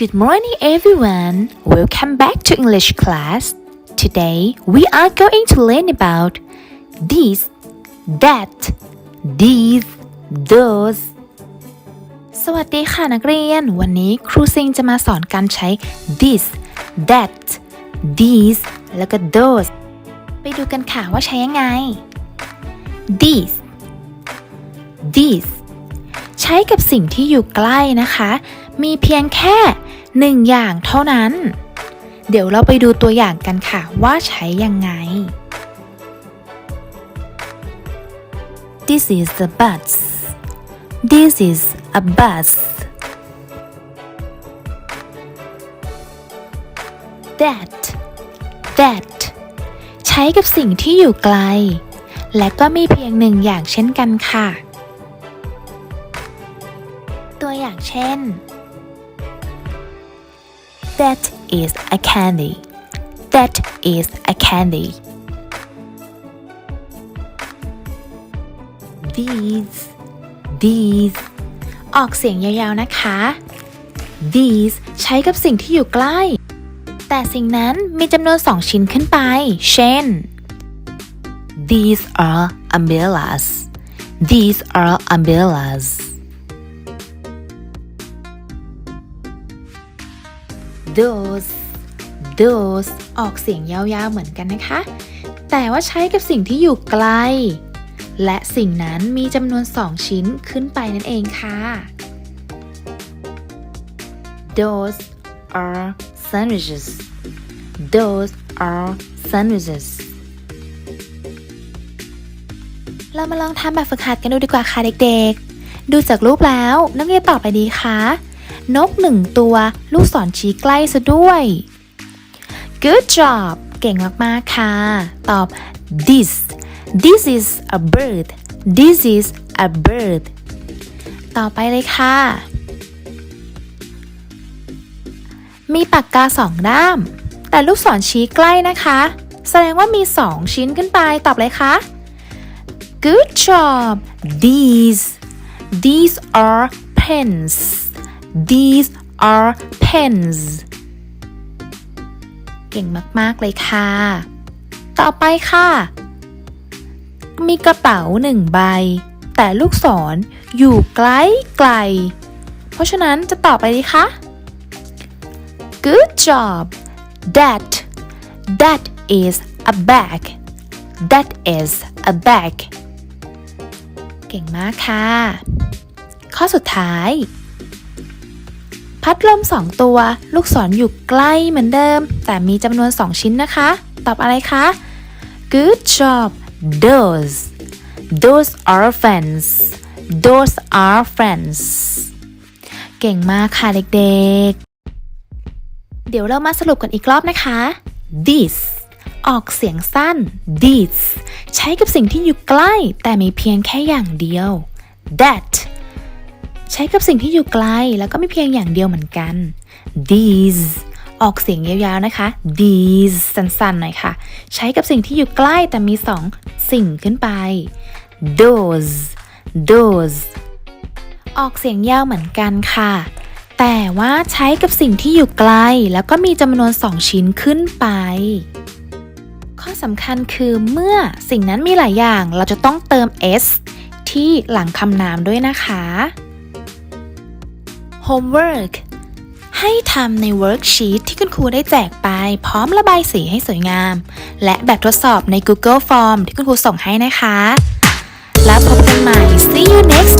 Good morning, everyone. Welcome back to English class. Today, we are going to learn about this, that, these, those. สวัสดีค่ะนักเรียน วันนี้ครูซิงจะมาสอนการใช้ this, that, these แล้วก็ those ไปดูกันค่ะว่าใช้ยังไง this this ใช้กับสิ่งที่อยู่ใกล้นะคะ มีเพียงแค่หนึ่งอย่างเท่านั้น เดี๋ยวเราไปดูตัวอย่างกันค่ะว่าใช้ยังไง This is the bus This is a bus That That ใช้กับสิ่งที่อยู่ไกล และก็มีเพียงหนึ่งอย่างเช่นกันค่ะ ตัวอย่างเช่น That is a candy That is a candy These These ออกเสียงยาวๆนะคะ These ใช้กับสิ่งที่อยู่ใกล้ แต่สิ่งนั้นมีจำนวนสองชิ้นขึ้นไป เช่น These are umbrellas These are umbrellas those those ออกเสียงยาวๆเหมือนกันนะคะ แต่ว่าใช้กับสิ่งที่อยู่ไกล และสิ่งนั้นมีจำนวนสองชิ้นขึ้นไปนั่นเองค่ะ those are sandwiches those are sandwiches เรามาลองทำแบบฝึกหัดกันดูดีกว่าค่ะเด็กๆ ดูจากรูปแล้วนักเรียนตอบไปดีคะนกหนึ่งตัวลูกศรชี้ใกล้ซะด้วย Good job เก่งมากๆค่ะ ตอบ this this is a bird this is a bird ต่อไปเลยค่ะ มีปากกาสองด้าม แต่ลูกศรชี้ใกล้นะคะ แสดงว่ามีสองชิ้นขึ้นไปตอบเลยค่ะ Good job these these are pens These are pens เก่งมากๆเลยค่ะ ต่อไปค่ะ มีกระเป๋าหนึ่งใบ แต่ลูกศรออยู่ไกลไกล เพราะฉะนั้นจะตอบไปดีคะ Good job that that is a bag that is a bag เก่งมากค่ะ ข้อสุดท้าย พัดลมสองตัว ลูกศรออยู่ใกล้เหมือนเดิม แต่มีจำนวนสองชิ้นนะคะ ตอบอะไรคะ Good job those those are friends those are friends เก่งมากค่ะเด็กๆ เดี๋ยวเรามาสรุปกันอีกรอบนะคะ this ออกเสียงสั้น this ใช้กับสิ่งที่อยู่ใกล้ แต่มีเพียงแค่อย่างเดียว that ใช้กับสิ่งที่อยู่ไกล แล้วก็ไม่เพียงอย่างเดียวเหมือนกัน these ออกเสียงยาวๆนะคะ these สั้นๆหน่อยค่ะ ใช้กับสิ่งที่อยู่ใกล้แต่มีสองสิ่งขึ้นไป those those ออกเสียงยาวเหมือนกันค่ะ แต่ว่าใช้กับสิ่งที่อยู่ไกล แล้วก็มีจำนวนสองชิ้นขึ้นไป ข้อสำคัญคือเมื่อสิ่งนั้นมีหลายอย่างเราจะต้องเติม s ที่หลังคำนามด้วยนะคะ homework ให้ทำใน worksheet ที่คุณครูได้แจกไป พร้อมระบายสีให้สวยงาม และแบบทดสอบใน Google Form ที่คุณครูส่งให้นะคะ แล้วพบกันใหม่ see you next